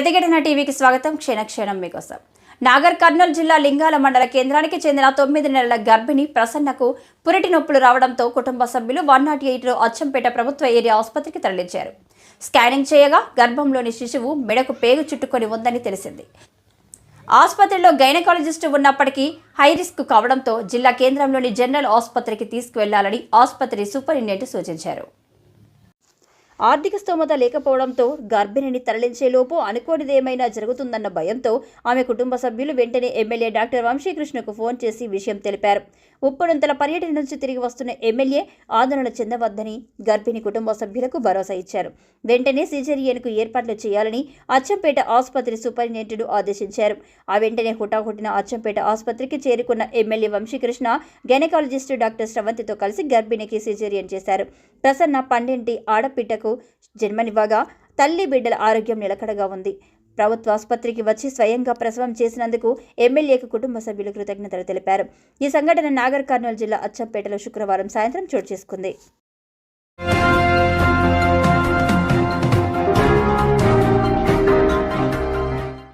ప్రతిఘటన టీవీకి స్వాగతం. క్షణక్షణం మీకోసం. నాగర్ కర్నూలు జిల్లా లింగాల మండల కేంద్రానికి చెందిన తొమ్మిది నెలల గర్భిణి ప్రసన్నకు పురిటి నొప్పులు రావడంతో కుటుంబ సభ్యులు వన్ నాట్ ఎయిట్లో అచ్చంపేట ప్రభుత్వ ఏరియా ఆసుపత్రికి తరలించారు. స్కానింగ్ చేయగా గర్భంలోని శిశువు మెడకు పేగు చుట్టుకొని ఉందని తెలిసింది. ఆసుపత్రిలో గైనకాలజిస్టు ఉన్నప్పటికీ హై రిస్క్ కావడంతో జిల్లా కేంద్రంలోని జనరల్ ఆసుపత్రికి తీసుకువెళ్ళాలని ఆసుపత్రి సూపరింటెండెంట్ సూచించారు. ఆర్థిక స్తోమత లేకపోవడంతో గర్భిణిని తరలించేలోపు అనుకోనిదేమైనా జరుగుతుందన్న భయంతో ఆమె కుటుంబ సభ్యులు వెంటనే ఎమ్మెల్యే డాక్టర్ వంశీకృష్ణకు ఫోన్ చేసి విషయం తెలిపారు. ఉప్పునంతల పర్యటన నుంచి తిరిగి వస్తున్న ఎమ్మెల్యే ఆందోళన చెందవద్దని గర్భిణి కుటుంబ సభ్యులకు భరోసా ఇచ్చారు. వెంటనే సిజేరియన్కు ఏర్పాట్లు చేయాలని అచ్చంపేట ఆసుపత్రి సూపరింటెండెంట్ ఆదేశించారు. ఆ వెంటనే హుటాహుటిన అచ్చంపేట ఆసుపత్రికి చేరుకున్న ఎమ్మెల్యే వంశీకృష్ణ గైనకాలజిస్టు డాక్టర్ శ్రవంతితో కలిసి గర్భిణికి సిజేరియన్ చేశారు. ప్రసన్న పన్నెంటి ఆడబిడ్డకు జన్మనివ్వగా తల్లి బిడ్డల ఆరోగ్యం నిలకడగా ఉంది. ప్రభుత్వ ఆసుపత్రికి వచ్చి స్వయంగా ప్రసవం చేసినందుకు ఎమ్మెల్యేకు కుటుంబ సభ్యులు కృతజ్ఞతలు తెలిపారు. ఈ సంఘటన నాగర్ కర్నూలు జిల్లా అచ్చంపేటలో శుక్రవారం సాయంత్రం చోటు చేసుకుంది.